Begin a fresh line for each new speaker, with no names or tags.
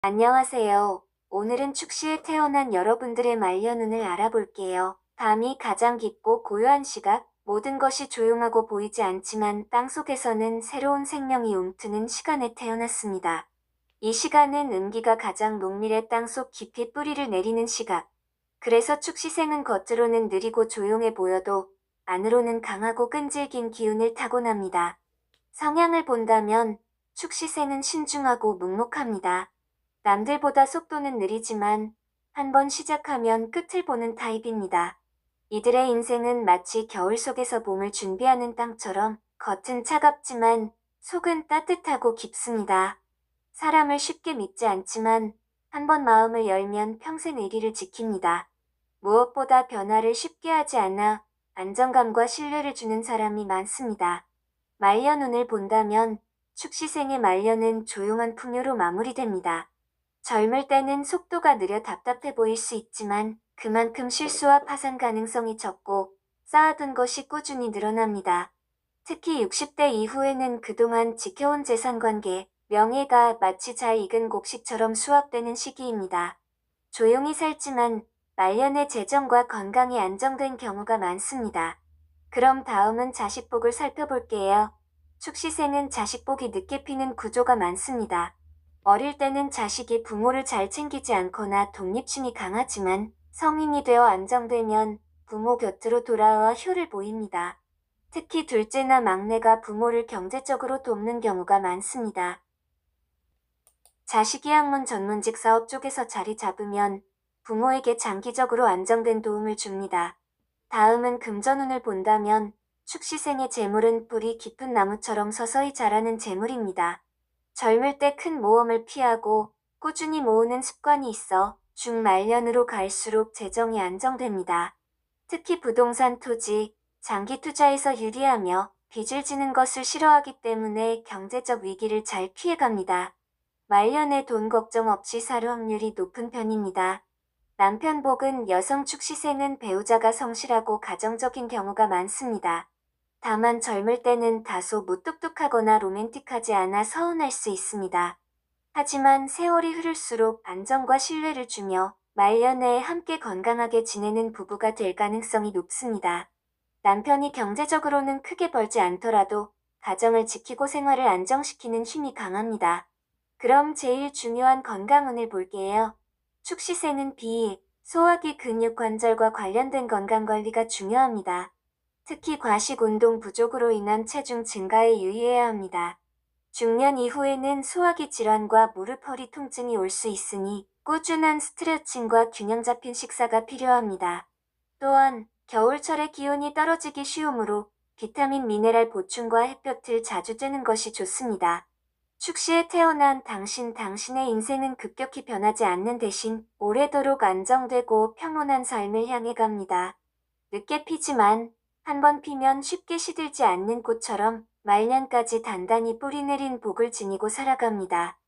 안녕하세요. 오늘은 축시에 태어난 여러분들의 말년운을 알아볼게요. 밤이 가장 깊고 고요한 시각, 모든 것이 조용하고 보이지 않지만 땅속에서는 새로운 생명이 움트는 시간에 태어났습니다. 이 시간은 음기가 가장 농밀의 땅속 깊이 뿌리를 내리는 시각. 그래서 축시생은 겉으로는 느리고 조용해 보여도 안으로는 강하고 끈질긴 기운을 타고납니다. 성향을 본다면 축시생은 신중하고 묵묵합니다. 남들보다 속도는 느리지만 한 번 시작하면 끝을 보는 타입입니다. 이들의 인생은 마치 겨울 속에서 봄을 준비하는 땅처럼 겉은 차갑지만 속은 따뜻하고 깊습니다. 사람을 쉽게 믿지 않지만 한 번 마음을 열면 평생 의리를 지킵니다. 무엇보다 변화를 쉽게 하지 않아 안정감과 신뢰를 주는 사람이 많습니다. 말년운을 본다면 축시생의 말년은 조용한 풍요로 마무리됩니다. 젊을 때는 속도가 느려 답답해 보일 수 있지만 그만큼 실수와 파산 가능성이 적고 쌓아둔 것이 꾸준히 늘어납니다. 특히 60대 이후에는 그동안 지켜온 재산 관계, 명예가 마치 잘 익은 곡식처럼 수확되는 시기입니다. 조용히 살지만 말년의 재정과 건강이 안정된 경우가 많습니다. 그럼 다음은 자식복을 살펴볼게요. 축시생은 자식복이 늦게 피는 구조가 많습니다. 어릴 때는 자식이 부모를 잘 챙기지 않거나 독립심이 강하지만 성인이 되어 안정되면 부모 곁으로 돌아와 효를 보입니다. 특히 둘째나 막내가 부모를 경제적으로 돕는 경우가 많습니다. 자식이 학문 전문직 사업 쪽에서 자리 잡으면 부모에게 장기적으로 안정된 도움을 줍니다. 다음은 금전운을 본다면 축시생의 재물은 뿌리 깊은 나무처럼 서서히 자라는 재물입니다. 젊을 때 큰 모험을 피하고 꾸준히 모으는 습관이 있어 중말년으로 갈수록 재정이 안정됩니다. 특히 부동산 토지, 장기 투자에서 유리하며 빚을 지는 것을 싫어하기 때문에 경제적 위기를 잘 피해갑니다. 말년에 돈 걱정 없이 살 확률이 높은 편입니다. 남편 복은 여성 축시생은 배우자가 성실하고 가정적인 경우가 많습니다. 다만 젊을 때는 다소 무뚝뚝하거나 로맨틱하지 않아 서운할 수 있습니다. 하지만 세월이 흐를수록 안정과 신뢰를 주며 말년에 함께 건강하게 지내는 부부가 될 가능성이 높습니다. 남편이 경제적으로는 크게 벌지 않더라도 가정을 지키고 생활을 안정시키는 힘이 강합니다. 그럼 제일 중요한 건강운을 볼게요. 축시생은 비, 소화기 근육 관절과 관련된 건강관리가 중요합니다. 특히 과식 운동 부족으로 인한 체중 증가에 유의해야 합니다. 중년 이후에는 소화기 질환과 무릎 허리 통증이 올 수 있으니 꾸준한 스트레칭과 균형 잡힌 식사가 필요합니다. 또한 겨울철에 기온이 떨어지기 쉬우므로 비타민 미네랄 보충과 햇볕을 자주 쬐는 것이 좋습니다. 축시에 태어난 당신 당신의 인생은 급격히 변하지 않는 대신 오래도록 안정되고 평온한 삶을 향해 갑니다. 늦게 피지만 한 번 피면 쉽게 시들지 않는 꽃처럼 말년까지 단단히 뿌리 내린 복을 지니고 살아갑니다.